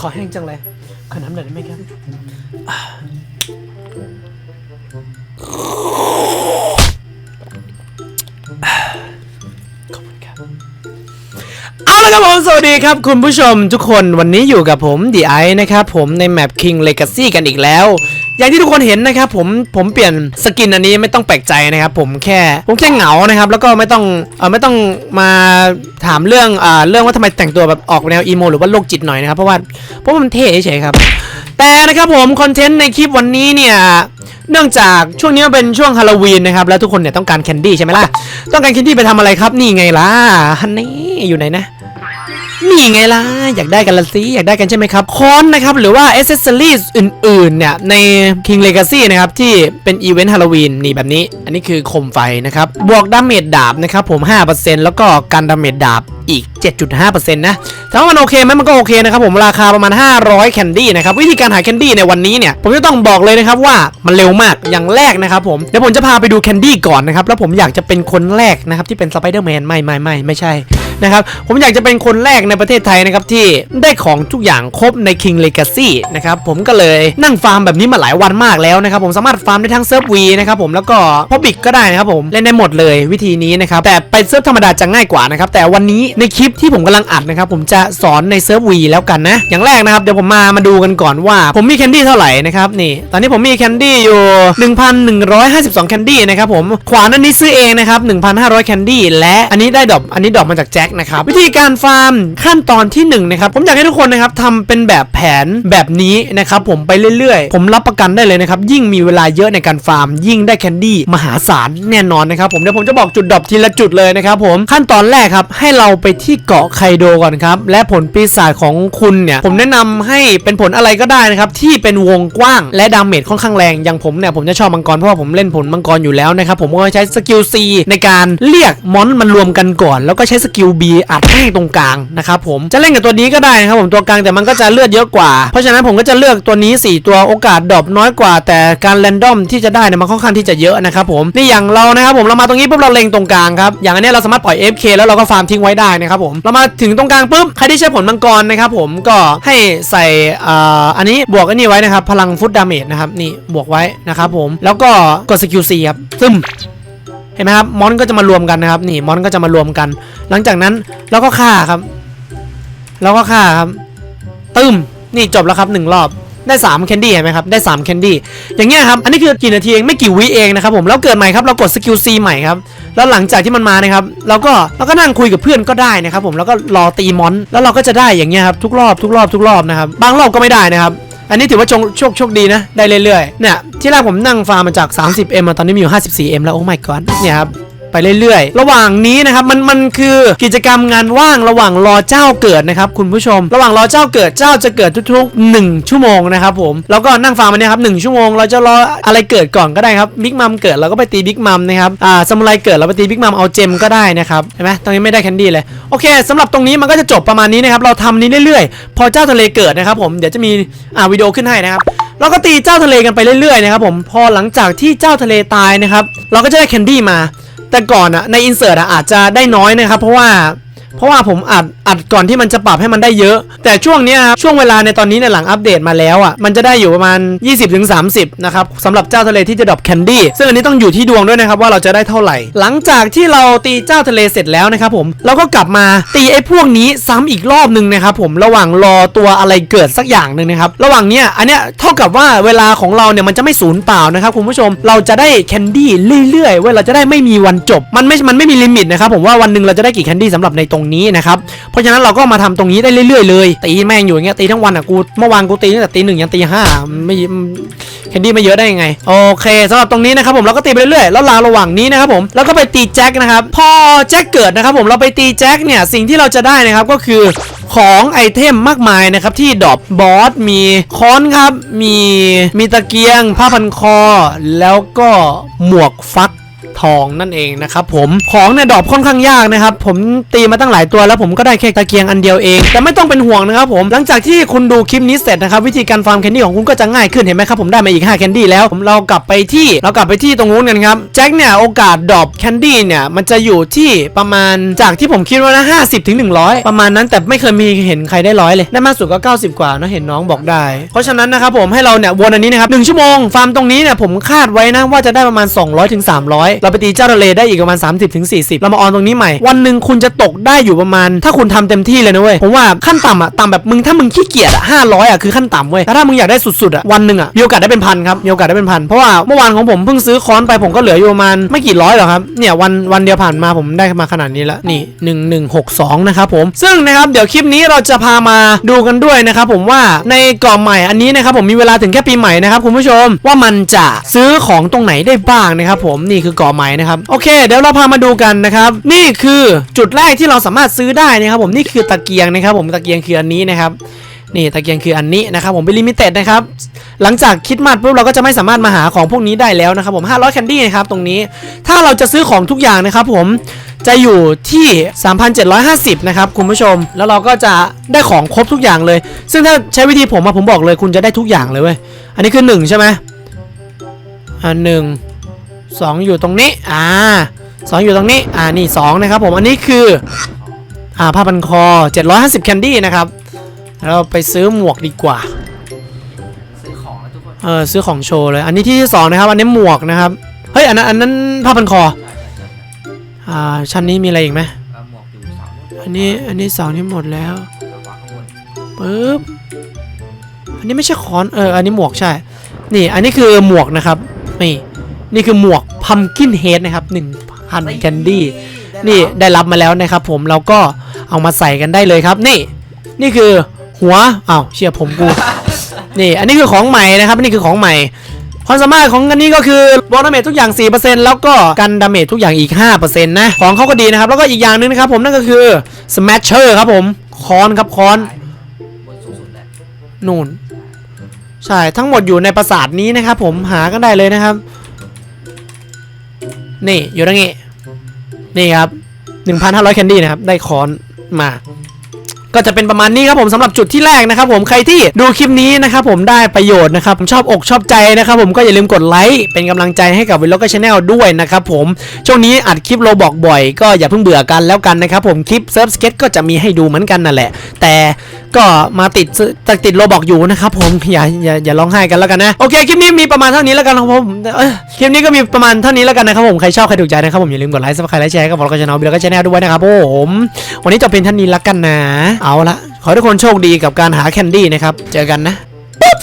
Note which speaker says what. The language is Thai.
Speaker 1: ขอแห้งจังเลย ขอน้ำหน่อยได้ไหมครับอ่าขอบคุณครับ เอาละครับผม สวัสดีครับคุณผู้ชมทุกคน วันนี้อยู่กับผมดีไอนะครับ ผมในแมป King Legacy กันอีกแล้ว อย่างที่ทุกคนเห็นนะครับผมผมเปลี่ยนสกินอันนี้ไม่ต้องแปลกใจนะครับผมแค่ผมแค่เหงานะครับแล้วก็ไม่ต้องเออไม่ต้องมาถามเรื่องอ่าเรื่องว่าทำไมแต่งตัวแบบออกแนวอีโมหรือว่าโรคจิตหน่อยนะครับเพราะว่าเพราะมันเท่เฉยๆครับแต่นะครับผมคอนเทนต์ในคลิปวันนี้เนี่ยเนื่องจากช่วงนี้เป็นช่วงฮาโลวีนนะครับแล้วทุกคนเนี่ยต้องการแคนดี้ใช่ไหมล่ะต้องการแคนดี้ไปทำอะไรครับนี่ไงล่ะฮันนี่อยู่ไหนนะ นี่ไงล่ะ อยากได้กันละสิอยากได้กันใช่ไหมครับค้อนนะครับ หรือว่าอ c เซ s ซอรีสอื่นๆ เนี่ย ใน King Legacy นะครับ ที่เป็นอีเวนต์ฮาโลวีนนี่แบบนี้ อันนี้คือโคมไฟนะครับ บวกดาเมจดาบนะครับ ผม 5%แล้วก็การดาเมจดาบอีก 7.5%นะถามว่ามันโอเคไหมมันก็โอเคนะครับผมราคาประมาณ 500 แคนดี้นะครับ วิธีการหาแคนดี้ในวันนี้เนี่ย ผมจะต้องบอกเลยนะครับว่ามันเร็วมากอย่างแรกนะครับผม เดี๋ยวผมจะพาไปดูแคนดี้ก่อนนะครับ แล้วผมอยากจะเป็นคนแรกนะครับ ที่เป็นสไปเดอร์แมนไม่ไม่ไม่ไม่ใช่ นะครับ ผมอยากจะเป็นคนแรกในประเทศไทยนะครับที่ได้ของทุกอย่างครบใน King Legacy นะครับผมก็เลยนั่งฟาร์มแบบนี้มาหลายวันมากแล้วนะครับผมสามารถฟาร์มได้ทั้งเซิร์ฟวีนะครับผมแล้วก็พอบิกก็ได้นะครับผมเล่นได้หมดเลยวิธีนี้นะครับแต่ไปเซิร์ฟธรรมดาจะง่ายกว่านะครับแต่วันนี้ในคลิปที่ผมกำลังอัดนะครับผมจะสอนในเซิร์ฟวีแล้วกันนะอย่างแรกนะครับเดี๋ยวผมมามาดูกันก่อนว่า ผมมีแคนดี้เท่าไหร่นะครับนี่ตอนนี้ผมมีแคนดี้อยู่1,152แคนดี้นะครับผมขวานอันนี้ซื้อเองนะครับ1,500แคนดี้และอันนี้ได้ดอกอันนี้ดอกมาจากแจ็คนะครับวิธีการฟาร์มขั้นตอนที่หนึ่งนะครับผมอยากให้ทุกคนนะครับทำเป็นแบบแผนแบบนี้นะครับผมไปเรื่อยๆ ผมรับประกันได้เลยนะครับยิ่งมีเวลาเยอะในการฟาร์ม ยิ่งได้แคนดี้มหาศาลแน่นอนนะครับผมเดี๋ยวผมจะบอกจุดดรอปทีละจุดเลยนะครับผมขั้นตอนแรกครับให้เราไปที่เกาะไคโดก่อนครับและผลปีศาจของคุณเนี่ยผมแนะนำให้เป็นผลอะไรก็ได้นะครับที่เป็นวงกว้างและดาเมจค่อนข้างแรงอย่างผมเนี่ยผมจะชอบมังกรเพราะว่าผมเล่นผลมังกรอยู่แล้วนะครับผมก็ใช้สกิล C ในการเรียกมอนมันรวมกันก่อน แล้วก็ใช้สกิล B อัดแม่งตรงกลางนะครับผมจะเล่นกับตัวนี้ก็ได้นะครับผมตัวกลางแต่มันก็จะเลือดเยอะกว่า เพราะฉะนั้นผมก็จะเลือกตัวนี้ 4 ตัวโอกาสดรอปน้อยกว่า แต่การแรนดอมที่จะได้เนี่ยมันค่อนข้างที่จะเยอะนะครับผมนี่อย่างเรานะครับผมเรามาตรงนี้ปุ๊บเราเล็งตรงกลางครับอย่างอันนี้เราสามารถปล่อย FK แล้วเราก็ฟาร์มทิ้งไว้ได้นะครับผมเรามาถึงตรงกลางปุ๊บใครที่ใช้ผลมังกรนะครับผมก็ให้ใส่อ,อันนี้บวกอันนี้ไว้นะครับพลังฟุตดาเมจนะครับนี่บวกไว้นะครับผมแล้วก็กดสกิล C ครับซึม เห็นไหมครับมอนก็จะมารวมกันนะครับนี่มอนก็จะมารวมกัน หลังจากนั้นเราก็ฆ่าครับเราก็ฆ่าครับตึมนี่จบแล้วครับหนึ่งรอบได้3แคนดี้เห็นไหมครับได้3แคนดี้อย่างเงี้ยครับอันนี้คือกี่นาทีเองไม่กี่วิเองนะครับผมแล้วเกิดใหม่ครับเรากดสกิล C ใหม่ครับแล้วหลังจากที่มันมานะครับเราก็เราก็นั่งคุยกับเพื่อนก็ได้นะครับผมแล้วก็รอตีมอน แล้วเราก็จะได้อย่างเงี้ยครับทุกรอบทุกรอบทุกรอบนะครับบางรอบก็ไม่ได้นะครับ อันนี้ถือว่าโชคโชคโชคดีนะ ได้เรื่อยๆเนี่ยที่แรกผมนั่งฟาร์มมาจาก 30M มาตอนนี้มีอยู่ 54M แล้วโอ้ my god เนี่ยครับ ไปเรื่อยๆ ระหว่างนี้นะครับมันมันคือกิจกรรมงานว่างระหว่างรอเจ้าเกิดนะครับคุณผู้ชม ระหว่างรอเจ้าเกิดเจ้าจะเกิดทุกๆ 1 ชั่วโมงนะครับผมแล้วก็นั่งฟาร์มมันนี่ยครับหนึ่งชั่วโมง เราจะรออะไรเกิดก่อนก็ได้ครับบิ๊กมัมเกิดเราก็ไปตีบิ๊กมัมนะครับอ่าซามูไรเกิดเราไปตีบิ๊กมัมเอาเจมก็ได้นะครับเห็นไหมตรงนี้ไม่ได้แคนดี้เลยโอเคสำหรับตรงนี้มันก็จะจบประมาณนี้นะครับเราทำนี้เรื่อยๆ พอเจ้าทะเลเกิดนะครับผมเดี๋ยวจะมีอ่าวิดีโอขึ้นให้นะครับเราก็ตีเจ้าทะเลกันไปเรื่อยๆนะครับผมพอหลังจากที่เจ้าทะเลตายนะครับเราก็จะได้แคนดี้มา แต่ก่อนอะในอินเสิร์ตอะอาจจะได้น้อยนะครับ เพราะว่า เพราะว่าผมอัดอัดก่อนที่มันจะปรับให้มันได้เยอะ แต่ช่วงเนี้ยช่วงเวลาในตอนนี้ในหลังอัปเดตมาแล้วอะมันจะได้อยู่ประมาณ 20-30 นะครับสำหรับเจ้าทะเลที่จะดรอปแคนดี้ซึ่งอันนี้ต้องอยู่ที่ดวงด้วยนะครับว่าเราจะได้เท่าไหร่ หลังจากที่เราตีเจ้าทะเลเสร็จแล้วนะครับผมเราก็กลับมาตีไอ้พวกนี้ซ้ำอีกรอบหนึ่งนะครับผมระหว่างรอตัวอะไรเกิดสักอย่างหนึ่งนะครับระหว่างเนี้ยอันเนี้ยเท่ากับว่าเวลาของเราเนี่ยมันจะไม่สูญเปล่านะครับคุณผู้ชมเราจะได้แคนดี้เรื่อยๆเว้ยเราจะได้ไม่มีวันจบมันไม่มันไม่มีลิมิตนะครับผมว่าวันหนึ่งเราจะได้กี่แคนดี้สำหรับในตรงนี้นะครับเพราะฉะนั้นเราก็มาทำตรงนี้ได้เรื่อยๆเลยตีแม่งอยู่อย่างเงี้ยตีทั้งวันอะกูเมื่อวานกูตีตั้งแต่ตีหนึ่งยันตีห้าไม่แคนดี้ไม่เยอะได้ยังไงโอเคสำหรับตรงนี้นะครับผมเราก็ตีไปเรื่อยๆแล้วราระหว่างนี้นะครับผมแล้วก็ไปตีแจ็คนะครับพอแจ็คเกิดนะครับผมเราไปตีแจ็คเนี่ยสิ่งที่เราจะได้นะครับก็คือของไอเทมมากมายนะครับที่ดอปบอสมีค้อนครับมีมีตะเกียงผ้าพันคอ แล้วก็หมวกฟัก ทองนั่นเองนะครับผมของเนี่ยดรอปค่อนข้างยากนะครับผมตีมาตั้งหลายตัวแล้วผมก็ได้แค่ตะเกียงอันเดียวเอง แต่ไม่ต้องเป็นห่วงนะครับผมหลังจากที่คุณดูคลิปนี้เสร็จนะครับวิธีการฟาร์มแคนดี้ของคุณก็จะง่ายขึ้นเห็นไหมครับผมได้มาอีก5แคนดี้แล้วผมเรากลับไปที่เรากลับไปที่ตรงนู้นกันครับแจ็คเนี่ยโอกาสดรอปแคนดี้เนี่ยมันจะอยู่ที่ประมาณจากที่ผมคิดว่านะ50ถึง100ประมาณนั้นแต่ไม่เคยมีเห็นใครได้ร้อยเลยได้มากสุดก็ 90 กว่านะเห็นน้องบอกได้ เพราะฉะนั้นนะครับผมให้เราเนี่ยวนอันนี้นะครับหนึ่งชั่วโมงฟาร์มตรงนี้เนี่ยผมคาดไว้นะว่าจะได้ประมาณ 200ถึง300เราไปตีเจ้าทะเลได้อีกประมาณ 30ถึง40 เรามาออนตรงนี้ใหม่ วันหนึ่งคุณจะตกได้อยู่ประมาณ ถ้าคุณทำเต็มที่เลยนะเว้ย ผมว่าขั้นต่ำอะต่ำแบบมึงถ้ามึงขี้เกียจอะ500อยอะคือขั้นต่ำเว้ยแต่ถ้ามึงอยากได้สุดๆอะวันหนึ่งอะมีโอกาสได้เป็นพันครับมีโอกาสได้เป็นพันเพราะว่าเมื่อวานของผมเพิ่งซื้อค้อนไปผมก็เหลืออยู่ประมาณไม่กี่ร้อยหรอกครับเนี่ยวันวันเดียวผ่านมาผมได้มาขนาดนี้แล้วนี่ 1162นะครับผมซึ่งนะครับเดี๋ยวคลิปนี้เราจะพามาดูกันด้วยนะครับผมว่าในกล่องใหม่อันนี้นะครับผมมีเวลาถึงแค่ปีใหม่นะครับคุณผู้ชมว่ามันจะซื้อของตรงไหนได้บ้างนะครับผมนี่คือกาะใหม่นะครับโอเค เดี๋ยวเราพามาดูกันนะครับนี่คือจุดแรกที่เราสามารถซื้อได้นะครับ ผมนี่คือตะเกียงนะครับ ผมตะเกียงคืออันนี้นะครับนี่ตะเกียงคืออันนี้นะครับผมเป็นลิมิเต็ดนะครับหลังจากคิดมาปุ๊บเราก็จะไม่สามารถมาหาของพวกนี้ได้แล้วนะครับผม500แคนดี้นะครับตรงนี้ถ้าเราจะซื้อของทุกอย่างนะครับผมจะอยู่ที่ 3,750 นะครับคุณผู้ชม แล้วเราก็จะได้ของครบทุกอย่างเลย ซึ่งถ้าใช้วิธีผมอะผมบอกเลยคุณจะได้ทุกอย่างเลยเว้ยอันนี้คือ 1 ใช่ไหมอ่าหนึ่ง สองอยู่ตรงนี้อ่าสองอยู่ตรงนี้อ่านี่สองนะครับผมอันนี้คืออ่าผ้าพันคอ 750แคนดี้นะครับ เราไปซื้อหมวกดีกว่า
Speaker 2: ซื้อของแล้วทุกคน
Speaker 1: เออซื้อของโชว์เลย อันนี้ที่ที่สองนะครับ อันนี้หมวกนะครับเฮ้ยอันนั้นอันนั้นผ้าพันคออ่าชั้นนี้มีอะไรอีกไหม
Speaker 2: เอาหมวกอยู่เสาโน้น
Speaker 1: อันนี้อันนี้เสองนี้หมดแล้ว
Speaker 2: เอาวางข้างบน
Speaker 1: ปึ๊บอันนี้ไม่ใช่คอนเอออันนี้หมวกใช่ นี่อันนี้คือหมวกนะครับนี่ นี่คือหมวกพัมกินเฮดนะครับหนึ่งพันแคนดี้นี่ได้รับมาแล้วนะครับผมเราก็เอามาใส่กันได้เลยครับ นี่ นี่คือหัวอ้าวเชียผมกูนี่อันนี้คือของใหม่นะครับนี่คือของใหม่ความสามารถของอันนี้ก็คือบล็อกดาเมจทุกอย่าง 4%แล้วก็กันดาเมจทุกอย่างอีก 5%นะของเขาก็ดีนะครับ แล้วก็อีกอย่างหนึงนะครับผมนั่นก็คือ Smasher ครับผมคอนครับคอน
Speaker 2: บนสูงสุดแหละ
Speaker 1: นู่น ใช่ทั้งหมดอยู่ในปราสาทนี้นะครับผมหากันได้เลยนะครับ นี่อยู่ตรงนี้นี่ครับ 1,500แคนดี้นะครับ ได้คอนมา ก็จะเป็นประมาณนี้ครับผมสำหรับจุดที่แรกนะครับผมใครที่ดูคลิปนี้นะครับผมได้ประโยชน์นะครับผมชอบอกชอบใจนะครับผมก็อย่าลืมกดไลค์เป็นกำลังใจให้กับวิลล็อกชาแนลด้วยนะครับผมช่วงนี้อัดคลิปโรบอกบ่อย ก็อย่าเพิ่งเบื่อกันแล้วกันนะครับผมคลิปเซิร์ฟสเก็ตก็จะมีให้ดูเหมือนกันนั่นแหละ แต่ก็มาติดติดติดโรบอกอยู่นะครับผมอย่าอย่าอย่าร้องไห้กันแล้วกันนะโอเคคลิปนี้มีประมาณเท่านี้แล้วกันครับผมคลิปนี้ก็มีประมาณเท่านี้แล้วกันนะครับผมใครชอบใครถูกใจนะครับผมอย่าลืมกดไลค์ซับสไครต์และแชร์กับวิลล็อกชาแนลวิลล็อกชาแนลด้วยนะครับผมวันนี้จบเป็นเท่านี้แล้วกันนะ เอาละขอทุกคนโชคดีกับการหาแคนดี้นะครับเจอกันนะปุ๊บ